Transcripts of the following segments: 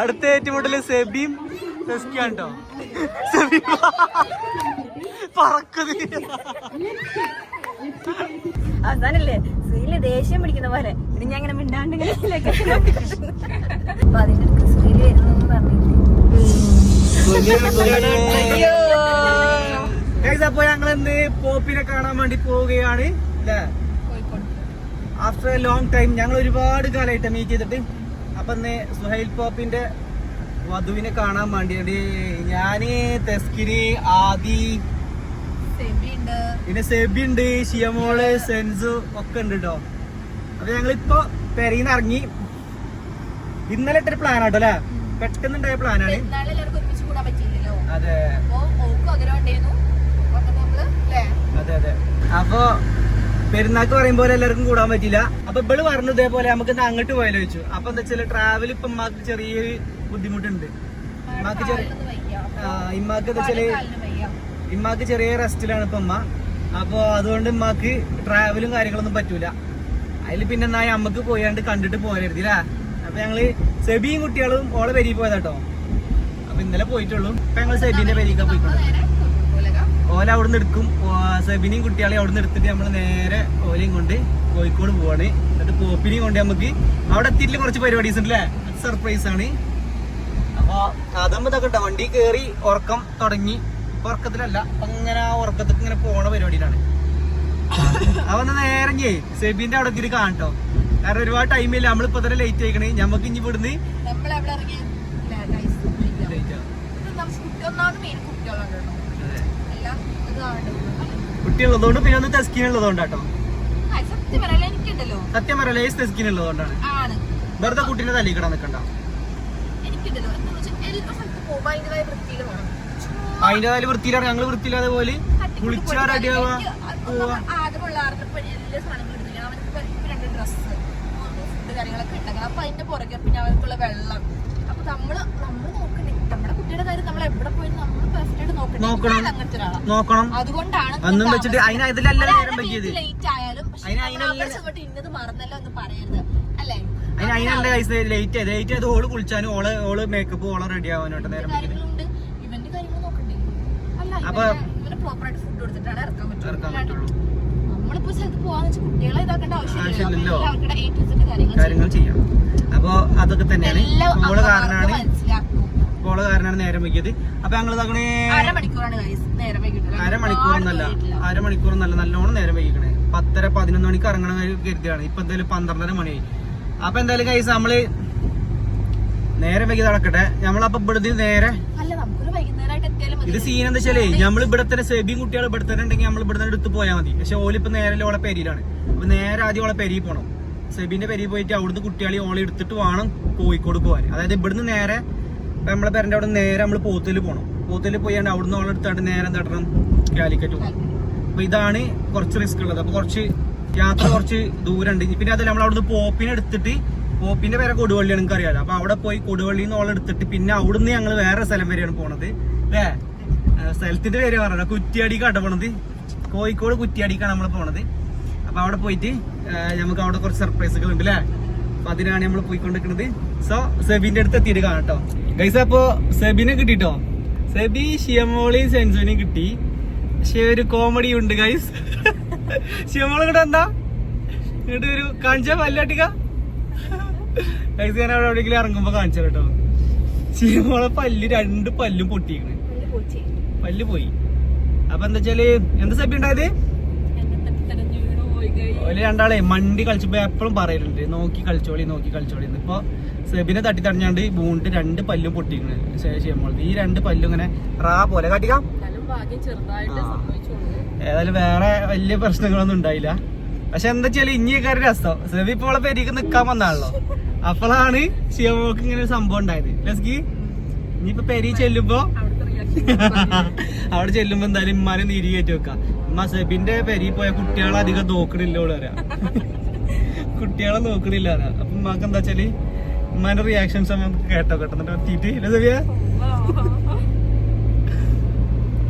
അടുത്ത ഏറ്റുമുട്ടൽ സെബിയും സെസ്കിയാണ് കേട്ടോ സെബി പറക്കുന്നത് അവസാനല്ലേ? സുനിൽ ദേഷ്യം പിടിക്കുന്ന പോലെ. ഇനി ഞാൻ ഇങ്ങനെ മിണ്ടാണ്ട് അപ്പൊ അതിന്റെ അടുത്ത് ശ്രീയിൽ വരുന്നു അപ്പൊ ഞങ്ങൾ ഇന്ന് പോപ്പിനെ കാണാൻ വേണ്ടി പോവുകയാണ് അല്ലേ? ആഫ്റ്റർ എ ലോങ് ടൈം ഞങ്ങൾ ഒരുപാട് കാലമായിട്ട് മീറ്റ് ചെയ്തിട്ട് അപ്പം ഇന്ന് സുഹൈൽ പോപ്പിന്റെ വധുവിനെ കാണാൻ വേണ്ടിയിട്ട് ഞാൻ തെസ്കിരി ആദി പിന്നെ സെബി ഉണ്ട് ഷിയമോൾ സെൻസു ഒക്കെ ഉണ്ട് കേട്ടോ അപ്പൊ ഞങ്ങളിപ്പോ പെരയിന്ന് ഇറങ്ങി. ഇന്നലെ ഇട്ടൊരു പ്ലാൻ ആട്ടോ അല്ലെ? പെട്ടെന്നുണ്ടായ പ്ലാനാണ് അതെ. അതെ അതെ. അപ്പൊ പെരുന്നാക്ക് പറയും പോലെ എല്ലാവർക്കും കൂടാൻ പറ്റില്ല അപ്പൊ ഇവൾ പറഞ്ഞു ഇതേപോലെ നമുക്ക് അങ്ങോട്ട് പോയാലോ ചോദിച്ചു. അപ്പൊ എന്താ വെച്ചാൽ ട്രാവൽ ഇപ്പൊ ഉമ്മാക്ക് ചെറിയൊരു ബുദ്ധിമുട്ടുണ്ട്. ഉമ്മാക്ക് ചെറിയ ഇമ്മാക്ക് എന്താ വെച്ചാൽ. ഇമ്മാക്ക് ചെറിയ റെസ്റ്റിലാണ് ഇപ്പൊ ഉമ്മ അപ്പൊ അതുകൊണ്ട് ഉമ്മാക്ക് ട്രാവലും കാര്യങ്ങളൊന്നും പറ്റൂല. അതിൽ പിന്നെ എന്നാ അമ്മയ്ക്ക് പോയാണ്ട് കണ്ടിട്ട് പോരരുതില്ല അപ്പൊ ഞങ്ങൾ സെബിയും കുട്ടികളും ഓളെ പെരി പോയതാട്ടോ. അപ്പൊ ഇന്നലെ പോയിട്ടുള്ളൂ. ഇപ്പൊ ഞങ്ങൾ സെബിന്റെ പെരിക്കാ അപ്പൊ പോയിക്കോളൂ. ഓല അവിടെ നിന്ന് എടുക്കും സെബിനിയും കുട്ടികളെയും അവിടെ നിന്ന് എടുത്തിട്ട് നമ്മൾ നേരെ ഓലയും കൊണ്ട് കോഴിക്കോട് പോവാണ്. എന്നിട്ട് പോപ്പിനെയും കൊണ്ട് നമുക്ക് അവിടെ എത്തിയിട്ട് കുറച്ച് പരിപാടീസ് ഉണ്ട് അല്ലേ സർപ്രൈസ് ആണ്. അപ്പോൾ അതമ്മ ഇതൊക്കെ വണ്ടി കയറി ഉറക്കം തുടങ്ങി. ഉറക്കത്തിലല്ല. അങ്ങനെ ആ ഉറക്കത്തേക്ക് ഇങ്ങനെ പോണ പരിപാടിയിലാണ് അവന്ന് നേരങ്ങേ സെബിന്റെ അവിടെ എത്തിയിട്ട് കാണട്ടോ കാരണം ഒരുപാട് ടൈമില്ല നമ്മളിപ്പോ തന്നെ ലേറ്റ് ആയിക്കണേ. ഞമ്മക്ക് ഇനി ഇവിടുന്ന് ഇറങ്ങി. ലേറ്റ് ആവും ഇത് നമുക്ക് കുട്ടി- ഒന്നാമത് main കുട്ടികളുണ്ട് കേട്ടോ. അതെ. എല്ലാം ഇതാണ്. കുട്ടിയുള്ളതുകൊണ്ട് പിന്നെ ഒന്ന് തെസ്കീൻ ഉള്ളതുകൊണ്ട് കേട്ടോ. സത്യം പറയാലോ ഏസ് സത്യം ഉള്ളതുകൊണ്ടാണ്. വെറുതെ കുട്ടീനെ നിൽക്കണ്ട പോകുമ്പോ അതിന്റേതായ വൃത്തിയിൽ വേണം അതിന്റെതായാലും വൃത്തിയിലാണ്. ഞങ്ങൾ വൃത്തിയില്ലാതെ പോലെ കുളിച്ചാ പോവാ. ഫുഡ് കാര്യങ്ങളൊക്കെ ഉണ്ടെങ്കിൽ. അപ്പൊ അതിന്റെ പുറകെ പിന്നെ അവർക്കുള്ള വെള്ളം. അപ്പൊ നമ്മൾ നമ്മൾ നോക്കണ്ടേ നമ്മുടെ കുട്ടിയുടെ കാര്യം നമ്മൾ എവിടെ പോയാലും നമ്മൾ പെർഫെക്റ്റ് ആയിട്ട് നോക്കണ്ടേ നോക്കണം. നോക്കണം. അതുകൊണ്ടാണ് അന്നും വെച്ചിട്ട് അതിന് അതിലല്ല നേരം പറ്റിയത് അതിന് അതിനല്ല- കൈസ് ലേറ്റ് ആയത് ലേറ്റ് ആയത് ഓൾ കുളിച്ചാനും ഓൾ ഓൾ മേക്കപ്പ് ഓളെ റെഡി ആവാനോട്ട് നേരം അപ്പൊ- കാര്യങ്ങൾ ചെയ്യാം. അപ്പൊ അതൊക്കെ തന്നെയാണ്. ഓൾ കാരണമാണ് ഓൾ കാരണമാണ് നേരം വൈകിയത്. അപ്പൊ ഞങ്ങൾ വൈകിട്ട് അരമണിക്കൂറൊന്നല്ല അരമണിക്കൂറൊന്നല്ല നല്ലോണം നേരം വൈകിക്കണേ. പത്തര പതിനൊന്ന് മണിക്ക് ഇറങ്ങണ കരുതിയാണ്. ഇപ്പൊ എന്തായാലും പന്ത്രണ്ടര മണിയായി. അപ്പൊ എന്തായാലും കൈസ് നമ്മൾ നേരം വൈകി നടക്കട്ടെ. നമ്മളപ്പോ ഇവിടുന്ന് നേരെ ഇത് സീൻ എന്താ വെച്ചാലേ നമ്മൾ ഇവിടെ തന്നെ സെബിയും കുട്ടികൾ ഇവിടെ തന്നെ ഉണ്ടെങ്കിൽ നമ്മൾ ഇവിടെ തന്നെ എടുത്ത് പോയാൽ മതി. പക്ഷെ ഓലിപ്പോ നേരെ ഓളെ പെരിയിലാണ്. അപ്പൊ നേരെ ആദ്യം ഓളെ പെരിയിൽ പോണം. സെബിന്റെ പെരിയിൽ പോയിട്ട് അവിടുന്ന് കുട്ടികളെ ഓളെ എടുത്തിട്ട് വേണം കോഴിക്കോട് പോകാൻ അതായത് ഇവിടുന്ന് നേരെ ഇപ്പൊ നമ്മളെ പേരന്റെ അവിടെ നേരെ നമ്മൾ പോത്തിൽ പോകണം പോത്തിൽ പോയാണ്ട് അവിടുന്ന് ഓളെ എടുത്താണ്ട് നേരെ തട്ടണം കാലിക്കറ്റ് പോകും അപ്പൊ ഇതാണ് കുറച്ച് റിസ്ക് ഉള്ളത്. അപ്പൊ കുറച്ച് യാത്ര കുറച്ച് ദൂരമുണ്ട് പിന്നെ അതല്ല നമ്മൾ അവിടുന്ന് പോപ്പിനെ എടുത്തിട്ട് പോപ്പിന്റെ പേരെ കൊടുവള്ളിയാണ് നിങ്ങൾക്ക് അറിയാലോ അപ്പൊ അവിടെ പോയി കൊടുവള്ളിന്ന് നിന്ന് ഓളെ എടുത്തിട്ട് പിന്നെ അവിടുന്ന് ഞങ്ങൾ വേറെ സ്ഥലം വരെയാണ് പോണത്. അല്ലേ? സ്ഥലത്തിന്റെ പേര് പറഞ്ഞത് കുറ്റിയാടിക്കാട്ടോ പോണത്. കോഴിക്കോട് കുറ്റിയാടിക്കാണ് നമ്മൾ പോണത്. അപ്പൊ അവിടെ പോയിട്ട് നമുക്ക് അവിടെ കുറച്ച് സർപ്രൈസുകൾ ഉണ്ട് അല്ലേ? അപ്പൊ അതിനാണ് നമ്മൾ പോയിക്കൊണ്ടിരിക്കുന്നത്. സോ സെബിന്റെ അടുത്ത് എത്തിയിട്ട് കാണട്ടോ ഗൈസ് അപ്പൊ സെബിനെ കിട്ടിട്ടോ? സെബി ഷിയമോളിയും സെൻസുവിനെയും കിട്ടി. പക്ഷെ ഒരു കോമഡി ഉണ്ട് ഗൈസ് ഷിയമോൾ കൂടെ എന്താ ഇങ്ങോട്ട് ഒരു കാണിച്ച പല്ലാട്ടിക്ക? ഗൈസ് ഞാൻ അവിടെ എവിടെയെങ്കിലും ഇറങ്ങുമ്പോ കാണിച്ചു കേട്ടോ ഷിയമോളെ പല്ല് രണ്ട് പല്ലും പൊട്ടിയിരിക്കണേ പല്ല് പോയി. അപ്പൊ എന്താ വെച്ചാൽ എന്താ സെബി ഉണ്ടായത്? ഓൽ രണ്ടാളെ മണ്ടി കളിച്ചപ്പോ എപ്പോഴും പറയലുണ്ട് നോക്കി കളിച്ചോളി നോക്കി കളിച്ചോളി. ഇപ്പൊ സെബിനെ തട്ടി തടഞ്ഞാണ്ട് ബൂണ്ട് രണ്ട് പല്ലും പൊട്ടിക്കണ് ശേഷം ഈ രണ്ട് പല്ലും ഇങ്ങനെ റാ പോലെ കാട്ടിക്കാം. ഏതായാലും വേറെ വലിയ പ്രശ്നങ്ങളൊന്നും ഉണ്ടായില്ല. പക്ഷെ എന്താ വെച്ചാൽ ഇനിയൊക്കെ രസം. സെബി ഇപ്പോൾ അവളെ പെരിക്ക് നിക്കാൻ വന്നാണല്ലോ. അപ്പോഴാണ് ശിവമോക്ക് ഇങ്ങനെ ഒരു സംഭവം ഉണ്ടായത്. ലസ്കി ഇനിയിപ്പോ പെരി ചെല്ലുമ്പോ അവിടെ ചെല്ലുമ്പോ എന്തായാലും ഇമ്മാനെ നീരി കയറ്റി വെക്കാം. ഉമ്മ സെബിന്റെ പെരി പോയ കുട്ടികളെ അധികം നോക്കണില്ല ഓൾ കുട്ടികളെ നോക്കണില്ല അപ്പൊ ഉമ്മാക്ക് എന്താ വെച്ചാൽ ഉമ്മാന്റെ റിയാക്ഷൻസ് നമുക്ക് കേട്ടോ കേട്ടോ. എത്തിയിട്ട്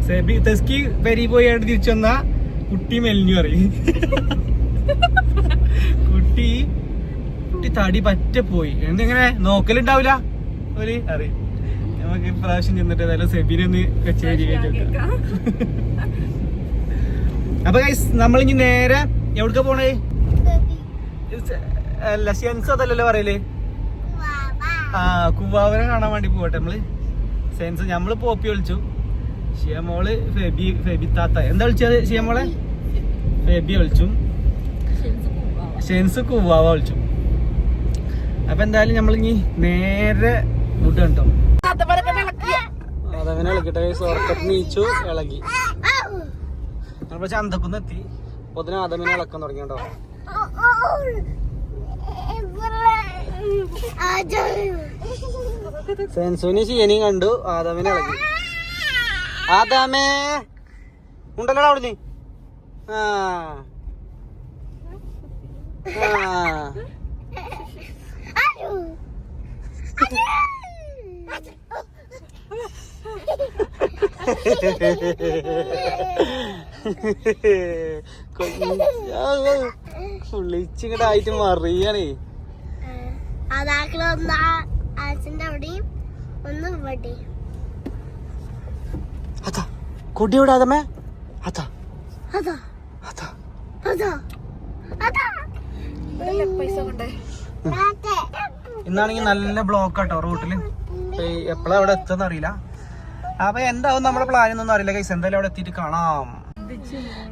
സെബി തെസ്കി പെരി പോയാണ്ട് തിരിച്ചു വന്നാ കുട്ടി മെലിഞ്ഞു പറയും. തടി പറ്റ പോയി. എന്തെങ്ങനെ നോക്കലുണ്ടാവില്ല ഒരു അറിയും നമുക്ക് ഇപ്രാവശ്യം ചെന്നിട്ട് ഏതായാലും സെബിനെ ഒന്ന് കച്ചേരി കേൾക്കാം. അപ്പൊ ഗൈസ് നമ്മളിനി നേരെ എവിടക്ക പോണേ? അല്ല സെൻസ് അതല്ലല്ലോ പറയൽ? ആ കുവാവരെ കാണാൻ വേണ്ടി പോകട്ടെ നമ്മൾ. സെൻസ് നമ്മൾ പോപ്പി വിളിച്ചു. ഷിയമോൾ ഫെബി ഫെബി താത്ത. എന്താ വിളിച്ചത് ഷിയമോളെ ഫെബി വിളിച്ചു. ഷെൻസ് കുവാവ. വിളിച്ചു. അപ്പൊ എന്തായാലും നമ്മളിനി നേരെ ഫുഡ് കണ്ടോ അതവനെ ഇളക്കട്ടെ നീച്ചു ഇളകി. നമ്മളിപ്പോ ചന്തക്കുന്ന് എത്തി പൊതിന് ആദമിനെ ഇളക്കാൻ തുടങ്ങിയോ സെൻസുവിനെ ശിയനെയും കണ്ടു ആദാമിനെ ഇളകി ആദാമേ ഉണ്ടല്ലോ അവിടുന്ന്? ആ. ആ. ഫുള്ളിച്ചിങ്ങടായിട്ട് മറിയാണേ. അതാ കൊടി വിടാതമേ അതാ. അതാ. അതാ. അതാ. അതാ. ഇതല്ലേ പൈസ കൊണ്ടേ. ഇന്നാണെങ്കിൽ നല്ല ബ്ലോക്ക് ആട്ടോ റൂട്ടിൽ എപ്പോഴാ അവിടെ എത്തുന്ന അറിയില്ല അപ്പൊ എന്താവും നമ്മുടെ പ്ലാൻ എന്നൊന്നും അറിയില്ല കൈസ് എന്തായാലും അവിടെ എത്തിയിട്ട് കാണാം.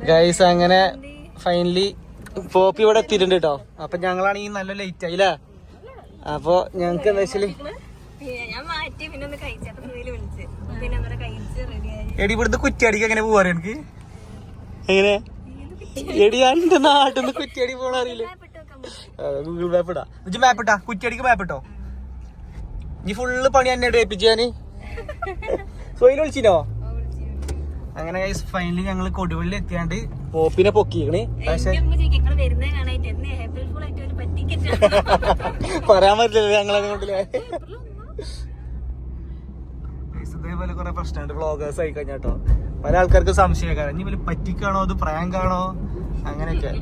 ഗൈസ് അങ്ങനെ ഫൈനലി പോപ്പി ഇവിടെ എത്തിയിട്ടുണ്ട് കേട്ടോ അപ്പൊ ഞങ്ങളാണെങ്കിൽ നല്ല ലേറ്റ് ആയില്ല അപ്പൊ ഞങ്ങക്ക് എന്താ വെച്ചാൽ എടി ഇവിടുന്ന് കുറ്റിയടിക്ക് എങ്ങനെ പോവാറ് എനിക്ക് എങ്ങനെ? എടി എന്റെ നാട്ടിൽ നിന്ന് കുറ്റിയടി പോണ അറിയില്ലേ. ഗൂഗിൾ മാപ്പ് ഇടാ. ഇജ്ജ് മാപ്പ് ഇട്ടാ. കുറ്റിയടിക്ക് മാപ്പ് ഇട്ടോ. നീ ഫുള്ള് പണി എന്നെ ഏൽപ്പിച്ചു ഞാൻ. സോയിൽ വിളിച്ചിനോ? അങ്ങനെ ഫൈനലി ഞങ്ങൾ കൊടുവള്ളി എത്തിയാണ്ട് പോപ്പിനെ പൊക്കിക്കണ്. പക്ഷെ പറയാൻ പറ്റില്ലല്ലോ ഞങ്ങളെ കൊണ്ടില്ലേ ഇതേപോലെ കുറെ പ്രശ്നമുണ്ട് വ്ളോഗേഴ്സ് ആയി കഴിഞ്ഞാട്ടോ പല ആൾക്കാർക്ക് സംശയം ഇനി വലിയ പറ്റിക്കാണോ? അത് പ്രാങ്ക് ആണോ അങ്ങനെയൊക്കെ.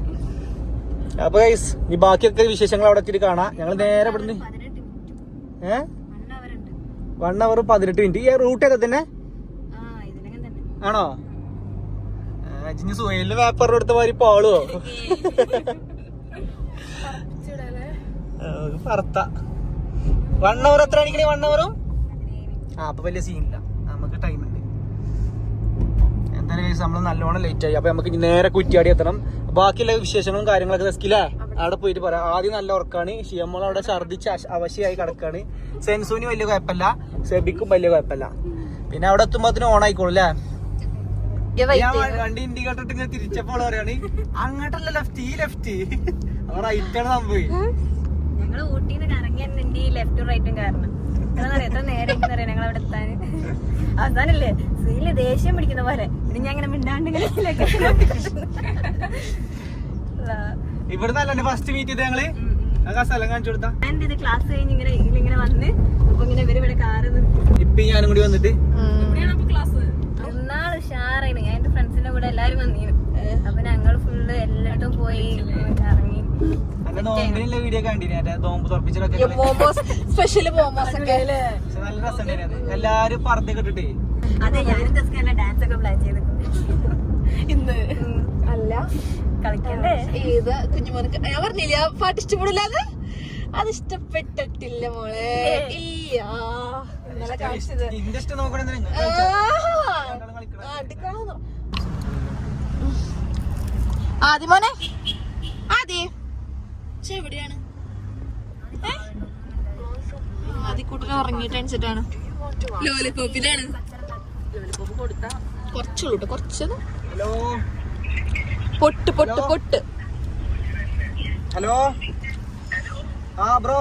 അപ്പൊ ഗൈസ് ഈ ബാക്കിയൊക്കെ വിശേഷങ്ങൾ അവിടെ എത്തിയിട്ട് കാണാം. ഞങ്ങൾ നേരെ ഇവിടുന്ന് ഏഹ് വൺ അവർ പതിനെട്ട് മിനിറ്റ് ഈ റൂട്ട് ഇതിനകം തന്നെ? ആണോ? ഇനി സുഹേലിന് പേപ്പർ എടുത്ത മാതിരി പാളുവോ? പറത്ത വൺ അവർ എത്ര മണിക്കണേ വൺ അവറും ആ അപ്പൊ വലിയ സീനില്ല നമുക്ക് ടൈം ഉണ്ട്. എന്തായാലും നമ്മൾ നല്ലോണം ലേറ്റ് ആയി. അപ്പൊ നമുക്ക് നേരെ കുറ്റിയാടി എത്തണം. ബാക്കിയുള്ള വിശേഷങ്ങളും കാര്യങ്ങളൊക്കെ റെസ്കില്ലേ അവിടെ പോയിട്ട് പറയാം. ആദ്യം നല്ല ഉറക്കാണ്. ഷിയമ്മൾ അവിടെ ഛർദിച്ച് അവശ്യമായി കിടക്കാണ്. സെൻസൂന് വലിയ കുഴപ്പമില്ല. സെബിക്കും വലിയ കുഴപ്പമില്ല. പിന്നെ അവിടെ എത്തുമ്പോ അതിന് ഓൺ ആയിക്കോളൂ അല്ലേ? വണ്ടി ഇൻഡിക്കേറ്റർ ഇങ്ങനെ തിരിച്ചപ്പോൾ പറയാണ് അങ്ങോട്ടല്ല ലെഫ്റ്റ് ഈ ലെഫ്റ്റ് ആണ് സംഭവം. ഊട്ടിന്ന് ഈ ലെഫ്റ്റും റൈറ്റും കാരണം. എത്ര നേരം അറിയാം ഞങ്ങൾ അവിടെ എത്താന് അവസാനല്ലേ സീൽ ദേഷ്യം പിടിക്കുന്ന പോലെ. ഇനി ഞാൻ ഇങ്ങനെ മിണ്ടാണ്ട് ഇങ്ങനെ ഇതിലേക്ക് അല്ലാ. ഇവിടുന്ന് അല്ലേ ഫസ്റ്റ് മീറ്റ് ചെയ്ത് ഞങ്ങൾ. സ്ഥലം കാണിച്ചു കൊടുത്താ. ഞാൻ ഇത് ക്ലാസ് കഴിഞ്ഞ് ഇങ്ങനെ ഇങ്ങനെ വന്ന് അപ്പൊ ഇങ്ങനെ ഇവർ ഇവിടെ കാറ് ഇപ്പൊ ഞാനും കൂടി വന്നിട്ട്. എന്നാൾ ഉഷാറായിരുന്നു ഞാൻ എന്റെ ഫ്രണ്ട്സിന്റെ കൂടെ എല്ലാരും വന്നിരുന്നു അപ്പൊ ഞങ്ങൾ ഫുള്ള് എല്ലായിടത്തും പോയി ഇറങ്ങി. എല്ലാരും പറത്തി കെട്ടിട്ടേ അതെ ഞാനും ഡാൻസ് ഒക്കെ പ്ലാൻ ചെയ്ത് ഇന്ന്. അല്ല. കളിക്കണ്ടേ? ഏത് കുഞ്ഞുമോനക്ക്? ഞാൻ പറഞ്ഞില്ല പാട്ട് അത് ഇഷ്ടപ്പെട്ടിട്ടില്ല മോളെ. ഇല്ല ഇന്നലെ കാണിച്ചത്. ആദ്യ മോനെ. ആദ്യ എവിടെയാണ് ആദ്യക്കൂട്ടിന് ഉറങ്ങിയിട്ട് അനുസരിച്ചിട്ടാണ് ലോലിപ്പോപ്പിലാണ് കുറച്ചുള്ളൂ കേട്ടോ കുറച്ചത്. ഹലോ. പൊട്ട് പൊട്ട് പൊട്ട്. ഹലോ. ആ ബ്രോ.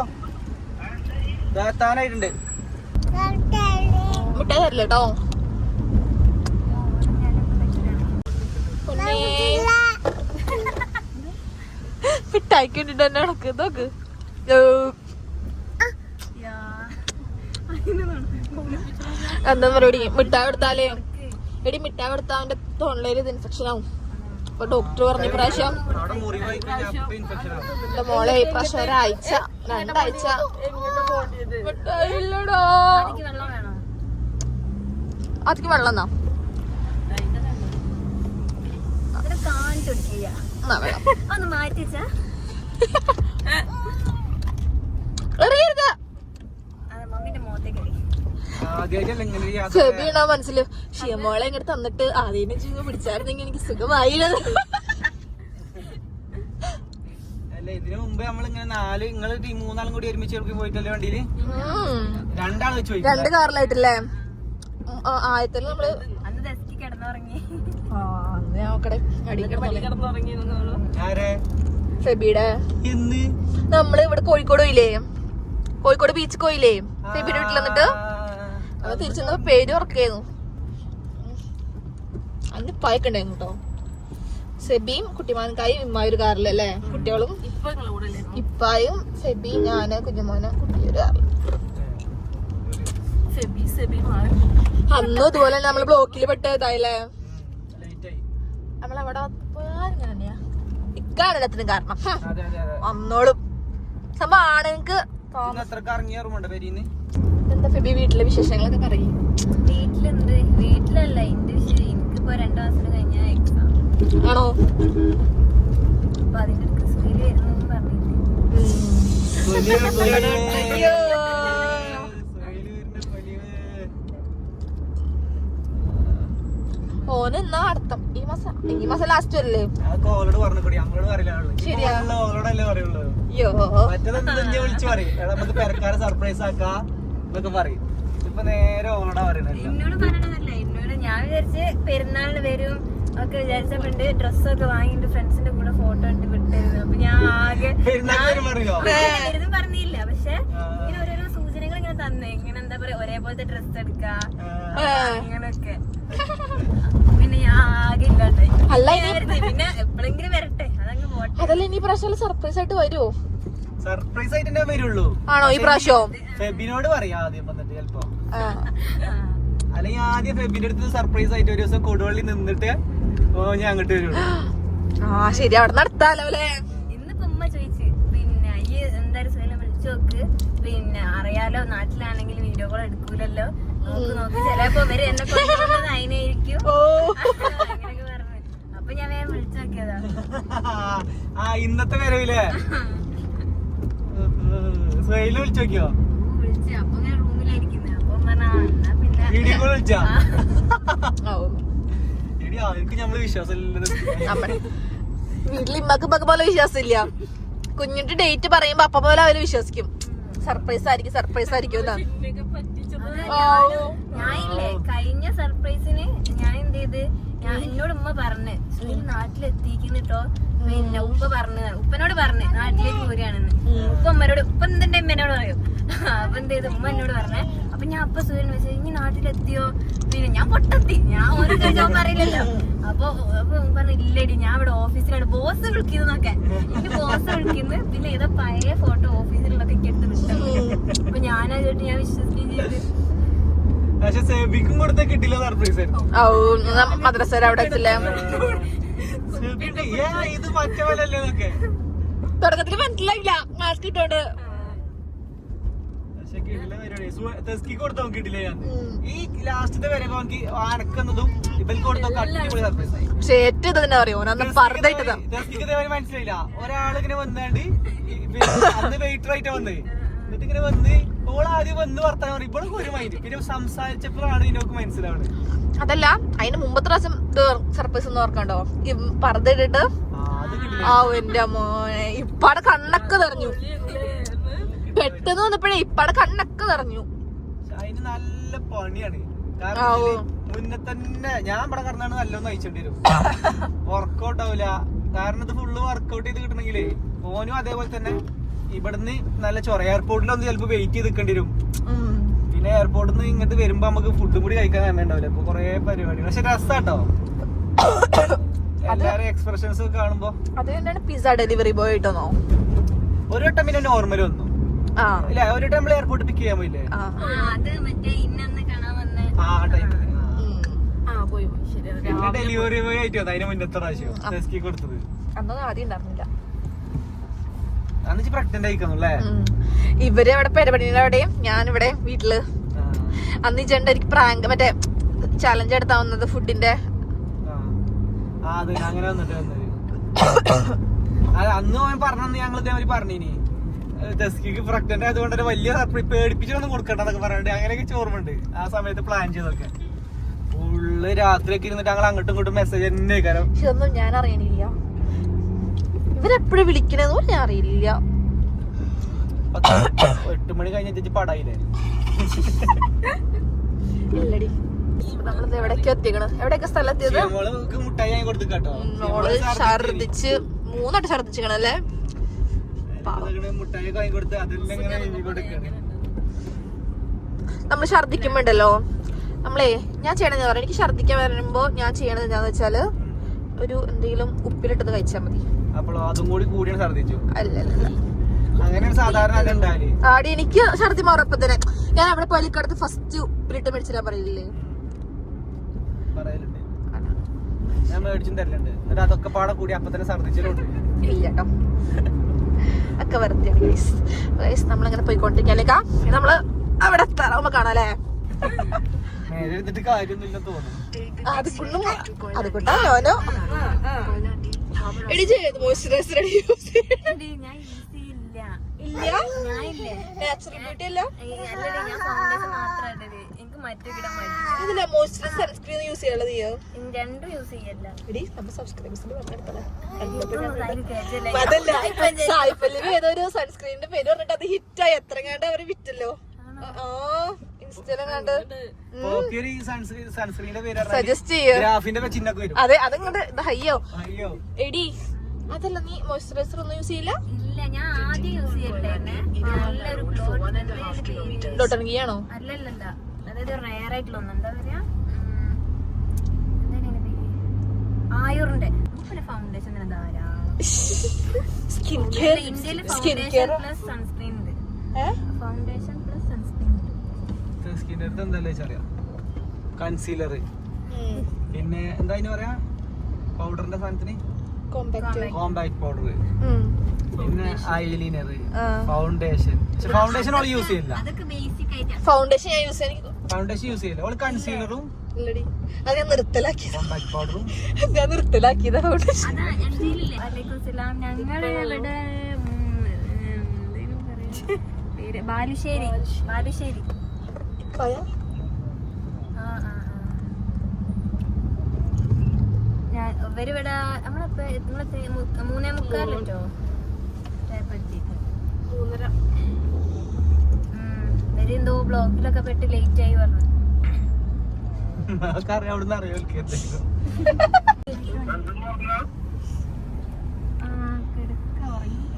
എത്താനായിട്ടുണ്ട്. മുട്ടായി തരില്ല കേട്ടോ മിഠായിക്ക് തന്നെ നടക്ക്. നോക്ക്. എന്താ പറയുക മിഠായി കൊടുത്താലേ. എടി മിഠായി കൊടുത്താൽ അവന്റെ തൊണ്ടയിൽ ഇത് ഇൻഫെക്ഷൻ ആവും. അപ്പൊ ഡോക്ടർ പറഞ്ഞ പ്രാവശ്യം എന്റെ മോളെ ഈ പ്രാവശ്യം ഒരാഴ്ച രണ്ടാഴ്ച. മിഠായി ഇല്ലടോ. അതിക്ക് വെള്ളം എന്നാ ഒന്ന് എറിയരുത്. മനസ്സിൽ. ഷിയമോളെ ഇങ്ങോട്ട് തന്നിട്ട് ആദ്യം ചുങ്ങ പിടിച്ചായിരുന്നെങ്കിൽ എനിക്ക് സുഖമായിരുന്നു അല്ല ഇതിനു മുമ്പ് നമ്മളിങ്ങനെ നാല് നിങ്ങൾ മൂന്നാളും കൂടി ഒരുമിച്ച് പോയിട്ടല്ലേ വണ്ടിയിൽ. രണ്ടാൾ വെച്ച് പോയി രണ്ട് കാറിലായിട്ടില്ലേ? ഉം, ആ, ആദ്യത്തിൽ നമ്മൾ നോക്കടെ ഫെബിയുടെ. നമ്മൾ ഇവിടെ കോഴിക്കോട് പോയില്ലേ? കോഴിക്കോട് ബീച്ച് പോയില്ലേ? ഫെബിയുടെ വീട്ടിൽ വന്നിട്ട്. അത് തിരിച്ചു പേര് ഉറക്കായിരുന്നു അന്ന് പായൊക്കെ ഉണ്ടായിരുന്നു കേട്ടോ സെബിയും കുട്ടിമാനക്കായും ഇമ്മായൊരു കാറിലല്ലേ? കുട്ടികളും ഇപ്പായും സെബിയും ഞാൻ കുഞ്ഞുമോനെ കുട്ടിയൊരു ഒരു കാറിൽ. അന്നും ഇതുപോലെ തന്നെ നമ്മൾ ബ്ലോക്കിൽ പെട്ടതായില്ലേ? ലേറ്റ് ആയി. നമ്മളെവിടെ എല്ലാത്തിനും കാരണം. വന്നോളും. സംഭവം എന്താ ഫെബി വീട്ടിലെ വിശേഷങ്ങളൊക്കെ പറയും. വീട്ടിലെന്ത്? വീട്ടിലല്ല എന്റെ വിഷയം. എനിക്കിപ്പോ രണ്ടു മാസം കഴിഞ്ഞ എക്സാം ആണോ? അപ്പൊ അതിന്റെ ക്രിസ്മയിൽ വരുന്നു പറഞ്ഞിട്ട് ഓന് എന്നാ അടുത്തം ഈ മാസം ഈ മാസം ലാസ്റ്റ് അല്ലേ സർപ്രൈസ് ആക്കാ പറയും. ഇപ്പൊ നേരെ ഓളോടാ പറയണത് എന്നോട് പറയണതല്ല എന്നോട് ഞാൻ വിചാരിച്ച് പെരുന്നാളിന് വരും ഒക്കെ വിചാരിച്ചപ്പോണ്ട് ഡ്രസ്സൊക്കെ വാങ്ങിട്ട് ഫ്രണ്ട്സിന്റെ കൂടെ ഫോട്ടോ എടുത്ത് വിട്ടായിരുന്നു അപ്പൊ ഞാൻ ആകെ പറഞ്ഞില്ല. പക്ഷെ ഇങ്ങനെ ഓരോരോ സൂചനകൾ ഇങ്ങനെ തന്നെ. ഇങ്ങനെ എന്താ പറയാ ഒരേപോലത്തെ ഡ്രസ്സ് എടുക്ക അങ്ങനൊക്കെ പിന്നെ ഞാൻ ആകെ ഇല്ലാണ്ടായി അല്ല, പിന്നെ എപ്പോഴെങ്കിലും വരട്ടെ. അതങ്ങ് പോട്ടെ. അതല്ല ഇനി പ്രാവശ്യം സർപ്രൈസ് ആയിട്ട് വരുമോ സർപ്രൈസ് ആയിട്ട് തന്നെ വരുള്ളൂ. ആണോ ഈ പ്രാവശ്യം? ഫെബിനോട് പറയാം ആദ്യം വന്നിട്ട് ചെലപ്പോ. അല്ലെങ്കിൽ ആദ്യം ഫെബിന്റെ അടുത്ത് സർപ്രൈസ് ആയിട്ട് ഒരു ദിവസം കൊടുവള്ളി നിന്നിട്ട് ഓ ഞാൻ അങ്ങോട്ട് വരുള്ളൂ. ആ ശരി അവിടെ നടത്താലോ അല്ലേ? ഇന്നിപ്പോ ഉമ്മ ചോദിച്ചു പിന്നെ ഈ എന്തായാലും വിളിച്ചു നോക്ക്. പിന്നെ അറിയാലോ നാട്ടിലാണെങ്കിൽ വീഡിയോ കോൾ എടുക്കൂലല്ലോ. ചിലപ്പോ ഇവർ എന്നെ അതിനായിരിക്കും. അപ്പൊ ഞാൻ വേഗം വിളിച്ചു നോക്കിയതാ ആ ഇന്നത്തെ വരവില്ലേ സ്വയിൽ വിളിച്ചു നോക്കിയോ വിളിച്ചു. അപ്പൊ ഞാൻ അപ്പൊ പറഞ്ഞാ പിന്നെ. വീഡിയോ കോൾ വിളിച്ചാ? ഓ എടി ആർക്ക് നമ്മൾ വിശ്വാസം നമ്മുടെ വീട്ടിൽ ഇമ്മക്ക് ഇപ്പൊക്കെ പോലെ വിശ്വാസമില്ല. കുഞ്ഞിട്ട് ഡേറ്റ് പറയുമ്പോ അപ്പ പോലെ അവർ വിശ്വസിക്കും. സർപ്രൈസ് ആയിരിക്കും സർപ്രൈസ് ആയിരിക്കും എന്നാ. ഞാനില്ലേ? കഴിഞ്ഞ സർപ്രൈസിന് ഞാൻ എന്ത് ചെയ്ത്? ഞാൻ എന്നോട് ഉമ്മ പറഞ്ഞ് സുനിൽ നാട്ടിലെത്തിക്കുന്നിട്ടോ പിന്നെ ഉപ്പ പറഞ്ഞു ഉപ്പനോട് പറഞ്ഞു നാട്ടിലേക്ക് പോരുകയാണെന്ന്. ഉപ്പ ഉമ്മനോട് ഉപ്പ എന്തിന്റെ ഉമ്മനോട് പറയും. അപ്പൊ എന്ത് ചെയ്ത്? ഉമ്മ എന്നോട് പറഞ്ഞേ അപ്പൊ ഞാൻ അപ്പൊ സൂര്യൻ വെച്ചാൽ ഇനി നാട്ടിലെത്തിയോ? പിന്നെ ഞാൻ പൊട്ടത്തി. ഞാൻ ഓരോ ചോദിച്ചാൽ പറയില്ലല്ലോ. അപ്പൊ പറഞ്ഞു ഇല്ലടി ഞാൻ ഇവിടെ ഓഫീസിലാണ്. ബോസ് വിളിക്കുന്നൊക്കെ എനിക്ക് ബോസ് വിളിക്കുന്നു. പിന്നെ ഏതോ പഴയ ഫോട്ടോ ഓഫീസിലുള്ളതൊക്കെ എടുത്ത് വിട്ടു. അപ്പൊ ഞാനാ ഞാൻ വിശ്വസിക്കുകയും ചെയ്ത്. പക്ഷെ സേബിക്കും കൊടുത്ത കിട്ടില്ല മദ്രസ അവിടെ എത്തില്ല? ഇത് മറ്റേ പോലെ അല്ലേ എന്നൊക്കെ തുടക്കത്തിൽ മനസ്സിലായില്ല. മാസ്ക് ഇട്ടോണ്ട്. തെസ്കി കൊടുത്തോ കിട്ടില്ല ഞാൻ. ഈ ലാസ്റ്റത്തെ വരെ നോക്കി അനക്കുന്നതും ഇവർക്ക് അടിപൊളി സർപ്രൈസ് ആയി. പക്ഷെ ഏറ്റവും തന്നെ അറിയോ തെസ്കിക്ക് മനസ്സിലായില്ല. ഒരാളിങ്ങനെ വന്നാണ്ട് അന്ന് വെയിറ്റർ ആയിട്ട് വന്നേ. എന്നിട്ട് ഇങ്ങനെ വന്ന് ഓൾ ആദ്യം വന്ന് വർത്താനം പറയും. ഇപ്പോൾ ഒരു മൈൻഡ് പിന്നെ സംസാരിച്ചപ്പോഴാണ് ഇതിനൊക്കെ മനസ്സിലാവുന്നത് അതല്ല അതിന് മുമ്പത്തെ പ്രാവശ്യം സർപ്രൈസ് ഒന്നും ഓർക്കണ്ടോ? ഇട്ടിട്ട് ആ, എന്റെ മോനെ. ഇപ്പാടെ കണ്ണൊക്കെ നിറഞ്ഞു പെട്ടെന്ന് വന്നപ്പോഴേ ഇപ്പാടെ കണ്ണൊക്കെ നിറഞ്ഞു അതിന് നല്ല പണിയാണ്. മുന്നേ തന്നെ ഞാൻ ഇവിടെ കിടന്നാണ് നല്ലോണം നയിച്ചോണ്ടി വരും വർക്കൗട്ട് ആവില്ല കാരണം ഇത് ഫുള്ള് വർക്കൗട്ട് ചെയ്ത് കിട്ടണമെങ്കിലേ ഓനും അതേപോലെ തന്നെ ഇവിടുന്ന് നല്ല ചൊറ എയർപോർട്ടിലൊന്ന് ചിലപ്പോ വെയിറ്റ് ചെയ്ത് നിൽക്കേണ്ടി വരും. പിന്നെ എയർപോർട്ടിൽ നിന്ന് ഇങ്ങോട്ട് വരുമ്പോ നമുക്ക് ഫുഡും കൂടി കഴിക്കാൻ തന്നെ ഉണ്ടാവില്ല. അപ്പൊ കൊറേ പരിപാടി പക്ഷെ രസാട്ടോ. എല്ലാരും എക്സ്പ്രഷൻസ് കാണുമ്പോ. പിസ പിസ്സ ഡെലിവറി ബോയ് ആയിട്ടോന്നോ? ഒരു വട്ടം പിന്നെ നോർമൽ വന്നു. ആ. ഇല്ല ഒരു വട്ടം നമ്മൾ എയർപോർട്ടിൽ പിക്ക് ചെയ്യാൻ പോയില്ലേ? ആ. ആ, അത് മറ്റേ ഇന്നന്ന് കാണാൻ വന്ന. ആ ആ പോയി പോയി. ശരി ഡെലിവറി ബോയ് ആയിട്ട് അതിന് മുന്നത്തെ പ്രാവശ്യം കൊടുത്തത്. അന്നൊന്നും ആദ്യം ഉണ്ടായിരുന്നില്ല അന്ന് പ്രഗ്നന്റ് ആയിക്കുന്നു അല്ലേ ഉം. ഇവർ അവിടെ പെരപണിയിലവിടെയും അവിടെയും ഞാനിവിടെ വീട്ടിൽ. അന്ന് ചെണ്ട എനിക്ക് പ്രാങ്ക് മറ്റേ ചലഞ്ച് വന്നിട്ട് വന്നത്. ഫുഡിന്റെ അന്ന് അവൻ പറഞ്ഞന്ന് ഞങ്ങൾ ഇതേമാതിരി പറഞ്ഞിനി. ടെസ്കിക്ക് പ്രഗ്നന്റ് ആയതുകൊണ്ട് തന്നെ വലിയ സർപ്രൈസ് പേടിപ്പിച്ചൊന്നും കൊടുക്കണ്ടെന്നൊക്കെ പറഞ്ഞിട്ട് അങ്ങനെയൊക്കെ ആ സമയത്ത് പ്ലാൻ ചെയ്തൊക്കെ ഫുള്ള് രാത്രിയൊക്കെ ഇരുന്നിട്ട് ഞങ്ങൾ അങ്ങോട്ടും ഇങ്ങോട്ടും മെസ്സേജ് തന്നെ കാരണം പക്ഷെ ഇതൊന്നും ഞാൻ അറിയണില്ല. ഇവരെപ്പോഴും വിളിക്കണെന്ന് ഞാൻ അറിയില്ല. എട്ട് മണി കഴിഞ്ഞ പടായില്ലേ? ഇല്ലടി. നമ്മളിത് എവിടേക്ക് എത്തിക്കണ്? എവിടെയൊക്കെ സ്ഥലത്തിയത് മോൾ ഛർദിച്ച് മൂന്നോട്ട് നമ്മൾ ഛർദിക്കുമ്പോണ്ടല്ലോ? നമ്മളേ ഞാൻ ചെയ്യണെന്ന് പറയാം എനിക്ക് ഛർദിക്കാൻ വരുമ്പോ ഞാൻ ചെയ്യണത് എന്താന്ന് വെച്ചാൽ ഒരു എന്തെങ്കിലും ഉപ്പിലിട്ടത് കഴിച്ചാൽ മതി. അപ്പോഴോ അതും കൂടി കൂടിയാണ് ഛർദിച്ചു അല്ലല്ല അങ്ങനെയാണ് സാധാരണ അല്ല ഉണ്ടാവൽ. ആടി എനിക്ക് ഛർദി മാറപ്പോ തന്നെ. ഞാൻ അവിടെ പള്ളിക്കടുത്ത് ഫസ്റ്റ് ബ്രിട്ട് മേടിച്ചില്ല പറയില്ലേ പറയലുണ്ട്. ഞാൻ മേടിച്ചും തരലുണ്ട്. എന്നിട്ട് അതൊക്കെ പാടെ കൂടി അപ്പൊ തന്നെ ഛർദിച്ചിട്ടുണ്ട് ഇല്ല കേട്ടോ ഒക്കെ വെറുതെ ഗൈസ് ഗൈസ് നമ്മളിങ്ങനെ പോയിക്കൊണ്ടിരിക്കാലേക്കാ നമ്മൾ അവിടെ എത്താറാവുമ്പോ കാണാല്ലേ? അത് കൊണ്ടും അത് കൊണ്ടാ ഞാനോ എടി ചെയ്ത് മോയ്സ്ചറൈസർ യൂസ് മടി. ഇതില്ല സൺസ്ക്രീൻ യൂസ് നീയോ രണ്ടും ചെയ്യല്ല. എടി നമ്മുടെ അതല്ല സൺസ്ക്രീനിന്റെ പേര് പറഞ്ഞിട്ട് അത് ഹിറ്റായി എത്ര കണ്ട് അവർ വിറ്റല്ലോ. ആ. സജസ്റ്റ് ചെയ്യോ. അതെ അതങ്ങോട്ട് അയ്യോ അയ്യോ എടി അതല്ല നീ മോയ്സ്ചറൈസർ ഒന്നും യൂസ് ചെയ്യില്ല? ഇല്ല ഞാൻ ആദ്യം യൂസ് ചെയ്യണ്ടായിരുന്നെ അല്ലല്ലല്ല. അതായത് റയർ ആയിട്ടുള്ള ഒന്ന്. എന്താ പറയാ? ആയൂറിന്റെ. ഫൗണ്ടേഷൻ തന്നെ ധാരാളം സ്കിൻ കെയർ ഇന്ത്യയിൽ സ്കിൻ ഫൗണ്ടേഷൻ പ്ലസ് സൺസ്ക്രീൻ ഉണ്ട്. ഫൗണ്ടേഷൻ സ്കിന്നിന്റെ അടുത്ത് എന്താ വെച്ചറിയാം കൺസീലർ പിന്നെ എന്താ അതിന് പറയാ? പൗഡറിന്റെ സാധനത്തിന്? കോമ്പാക്ട് പൗഡർ പിന്നെ ഐലിനർ ഫൗണ്ടേഷൻ പക്ഷെ ഫൗണ്ടേഷൻ അവൾ യൂസ് ചെയ്യില്ല അതൊക്കെ ബേസിക് ആയിട്ട് ഫൗണ്ടേഷൻ ഞാൻ യൂസ് ചെയ്യാൻ ഫൗണ്ടേഷൻ യൂസ് ചെയ്യില്ല അവൾ കൺസീലറും ഞങ്ങളിവിടെ അത് ഞാൻ നിർത്തലാക്കിയതാ. ഞാൻ നിർത്തലാക്കിയതാ ഫൗണ്ടേഷൻ എന്തില്ലേ ഞങ്ങൾ ഇവിടെ ബാലുശ്ശേരി. ബാലുശ്ശേരി. ആ, ആ, ആ. ഞാൻ ഇവരിവിടെ നമ്മളിപ്പോ മു- മൂന്നേ മുക്കാലിട്ടോ മൂന്നര. ഇവരെന്തോ ബ്ലോക്കിലൊക്കെ പെട്ട് ലേറ്റ് ആയി പറഞ്ഞു അവിടുന്ന് അറിയാം കിടക്ക ഉറങ്ങിയില്ല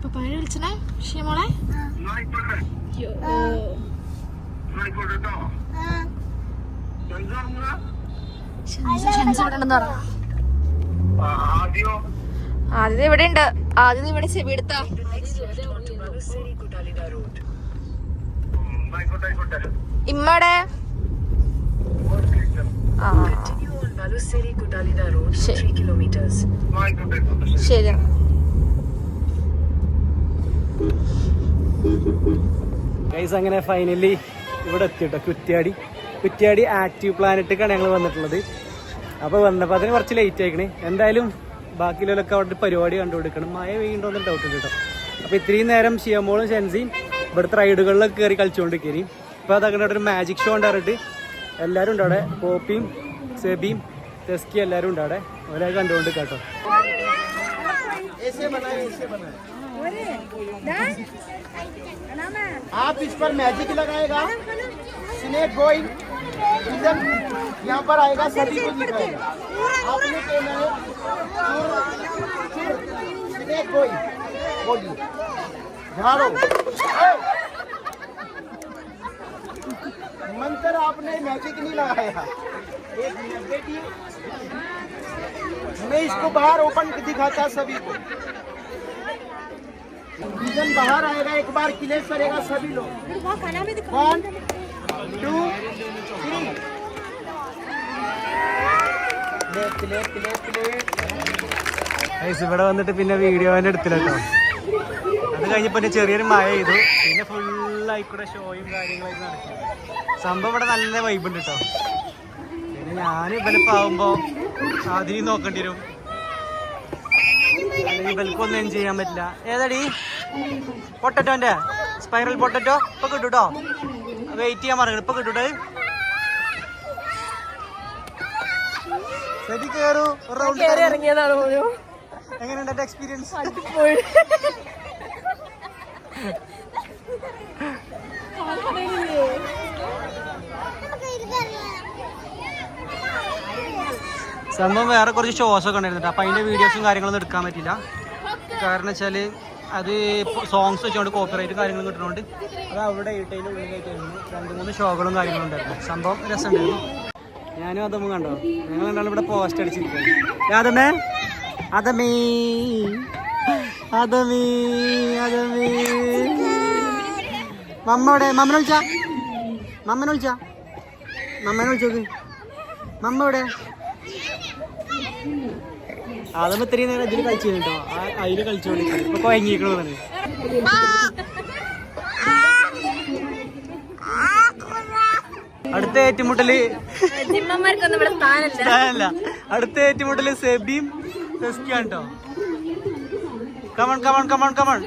ഇപ്പൊ പഴയ വിളിച്ചണേ? ഷിയമോളെ ആദ്യം? ഇവിടെ ഉണ്ട്. ആദ്യം ഇവിടെ ചെവി എടുത്താ. ഇമ്മടെ ശരി. ഗൈസ് അങ്ങനെ ഫൈനലി ഇവിടെ എത്തിട്ടോ കുറ്റ്യാടി. കുറ്റ്യാടി ആക്റ്റീവ് പ്ലാനറ്റൊക്കെയാണ് ഞങ്ങൾ വന്നിട്ടുള്ളത്. അപ്പോൾ വന്നപ്പോൾ അതിന് കുറച്ച് ലേറ്റ് ആയിക്കണേ. എന്തായാലും ബാക്കിയുള്ളവരൊക്കെ അവിടെ പരിപാടി കണ്ടുപിടിക്കണം. മഴ പെയ്യുണ്ടോന്ന് ഡൗട്ട് ഉണ്ട് കേട്ടോ. അപ്പോൾ ഇത്രയും നേരം ഷിയമോളും ഷെൻസിയും ഇവിടുത്തെ റൈഡുകളിലൊക്കെ കയറി കളിച്ചുകൊണ്ടിരിക്കും ഇപ്പോൾ അതങ്ങനെ ഒരു മാജിക് ഷോ ഉണ്ടായിട്ട് എല്ലാവരും ഉണ്ട് അവിടെ. പോപ്പിയും സെബിയും ടെസ്കി എല്ലാവരും ഉണ്ട് അവിടെ. അവരെ കണ്ടുകൊണ്ട് കേട്ടോ आप इस पर मैजिक लगाएगा। स्नेक गोइंग यहाँ पर आएगा सभी को दिखाएगा। आपने कहना है स्नेक गोइंग बोलिए झाड़ो। मंत्र आपने मैजिक नहीं लगाया। एक मिनट बैठिए मैं इसको बाहर ओपन दिखाता सभी को। सीजन बाहर आएगा एक बार क्लियर करेगा सभी लोग वन टू थ्री ഗൈസ് ഇവിടെ വന്നിട്ട് പിന്നെ വീഡിയോ തന്നെ എടുത്തില്ല കേട്ടോ അത് കഴിഞ്ഞപ്പോ പിന്നെ ചെറിയൊരു മഴ ചെയ്തു പിന്നെ ഫുള്ളായിക്കൂടെ ഷോയും കാര്യങ്ങളൊക്കെ നടക്കി സംഭവം ഇവിടെ നല്ല വൈബ് ഉണ്ട് കേട്ടോ പിന്നെ ഞാൻ ഇവലിപ്പോ ആവുമ്പോ അതിന് നോക്കേണ്ടി വരും അല്ലെങ്കിൽ ഇവൽക്കൊന്നും ഒന്നും ചെയ്യാൻ പറ്റില്ല. ഏതാടി? പൊട്ടറ്റോന്റെ സ്പൈറൽ പൊട്ടറ്റോ ഇപ്പൊ കിട്ടൂട്ടോ? വെയിറ്റ് ചെയ്യാൻ പറഞ്ഞു ഇപ്പൊ കിട്ടൂട്ടോ? ശരി റൗണ്ട് ഇറങ്ങിയതാണ് എങ്ങനെയുണ്ട് എക്സ്പീരിയൻസ് സംഭവം വേറെ കുറച്ച് ഷോസ് ഒക്കെ ഉണ്ടായിരുന്നു അപ്പൊ അതിന്റെ വീഡിയോസും കാര്യങ്ങളൊന്നും എടുക്കാൻ പറ്റില്ല കാരണം വെച്ചാൽ അത് സോങ്സ് വെച്ചുകൊണ്ട് കോപ്പിറൈറ്റ് കാര്യങ്ങളും കിട്ടുന്നതുകൊണ്ട് അത് അവിടെ ഇട്ടതിന് ഉള്ളിലായിട്ടായിരുന്നു. രണ്ട് മൂന്ന് ഷോകളും കാര്യങ്ങളും ഉണ്ടായിരുന്നു. സംഭവം രസമുണ്ടായിരുന്നു. ഞാനും അതമ്മ കണ്ടോ? ഞങ്ങൾ രണ്ടാളും ഇവിടെ പോസ്റ്റ് അടിച്ചിരിക്കുന്നത് അതമേ അതമേ അതമേ അതമേ മമ്മ എവിടെ മമ്മനെ വിളിച്ച? മമ്മനെ വിളിച്ച? മമ്മനെ വിളിച്ചോക്ക്. മമ്മ എവിടെ അതമ്മ ഇത്രയും നേരം ഇതിൽ കളിച്ചു കേട്ടോ. അതിൽ കളിച്ചോണ്ടിരിക്കും ഇപ്പൊ കൊയങ്ങിക്കണു തന്നെ അടുത്ത ഏറ്റുമുട്ടൽ സ്ഥാനമില്ല. അടുത്ത ഏറ്റുമുട്ടൽ സെബിയും സെസ്കിയാണ് കേട്ടോ. Come on come on come on come on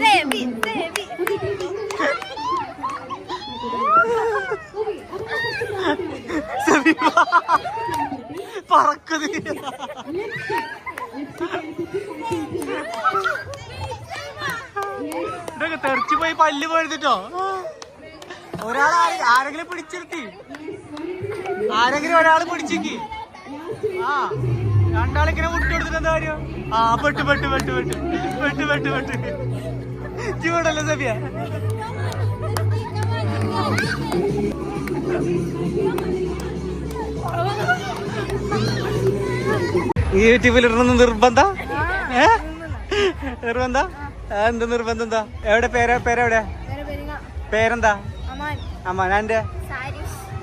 സേവി Sebi. പറക്കത് ഇതൊക്കെ തെറിച്ചു പോയി പല്ല് പോയിരുന്നിട്ടോ ഒരാളെ ആരെങ്കിലും പിടിച്ചിരുത്തി. ആരെങ്കിലും ഒരാൾ പിടിച്ചിക്ക്. ആ രണ്ടാളിങ്ങനെ മുട്ടെടുത്തിട്ട് എന്താ കാര്യം? ആ പെട്ട് പെട്ട് പെട്ട് പെട്ട്. പെട്ട് പെട്ട് പെട്ട്. ചൂടല്ലേ സഫിയ ഇടണമെന്ന് നിർബന്ധ? നിർബന്ധ? എന്ത് നിർബന്ധം എന്താ? എവിടെ പേര് പേരെവിടെ? പേരെന്താ? അമ്മ ഞാൻ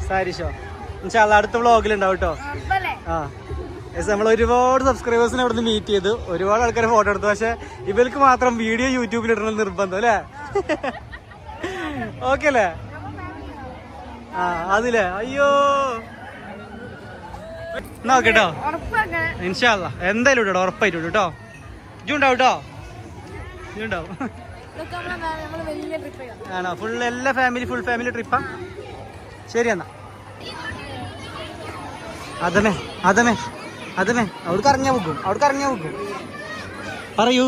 സാരിഷോ. എന്നുവെച്ചാൽ അടുത്ത വ്ളോഗിൽ ഉണ്ടാവും കേട്ടോ ആ. യെസ് നമ്മൾ ഒരുപാട് സബ്സ്ക്രൈബേഴ്സിനെ അവിടെ നിന്ന് മീറ്റ് ചെയ്തു. ഒരുപാട് ആൾക്കാർ ഫോട്ടോ എടുത്തു. പക്ഷെ ഇവർക്ക് മാത്രം വീഡിയോ യൂട്യൂബിൽ ഇടണം നിർബന്ധം അല്ലേ? ഓക്കെ അല്ലേ? ആ അതിലെ. അയ്യോ. നോക്കട്ടോ ഇൻഷാല്ല എന്തായാലും ഇട്ടോ ഉറപ്പായിട്ടും കേട്ടോ ഇജുണ്ടാവും കേട്ടോ ഇജുണ്ടാവും ആണോ. ഫുൾ എല്ലാ ഫാമിലി ഫുൾ ഫാമിലി ട്രിപ്പാ ശരി എന്നാ. അതമേ അതമേ അതമേ. അവിടേക്ക് ഇറങ്ങിയാ വെക്കും അവിടേക്ക് ഇറങ്ങിയാ വെക്കും പറയൂ.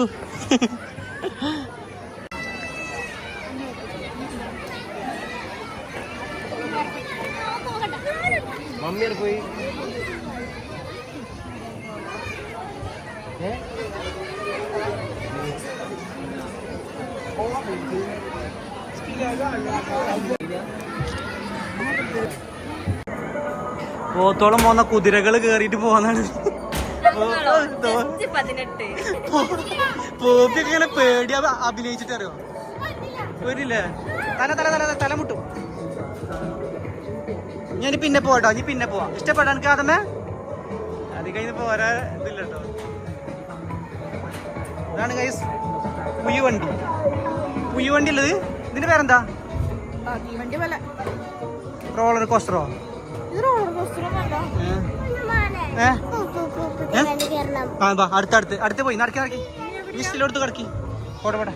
മമ്മിയുടെ പോയി. ഓത്തോളം പോന്ന കുതിരകൾ കേറിയിട്ട് പോന്നാണ് പോപ്പി ഇങ്ങനെ പേടി അഭിനയിച്ചിട്ടറിയോ വരില്ലേ തല തല തല തല മുട്ടും. ഞാൻ പിന്നെ പോട്ടോ ഇനി പിന്നെ പോവാം. ഇഷ്ടപ്പെടാൻ എനിക്ക് അത് കഴിഞ്ഞ് പോരാ ഇതില്ല കേട്ടോ ഇതാണ് ഗൈസ് പുയ്യുവണ്ടി പുയ്യുവണ്ടി ഉള്ളത് ഇതിന്റെ പേരെന്താ? റോളർ കോസ്റ്ററോ അടുത്ത അടുത്ത്. അടുത്ത് പോയി. നടക്കി നടക്കി. ഈ സ്റ്റിലോടുത്ത് കിടക്കി പോടെ പോട്ടെ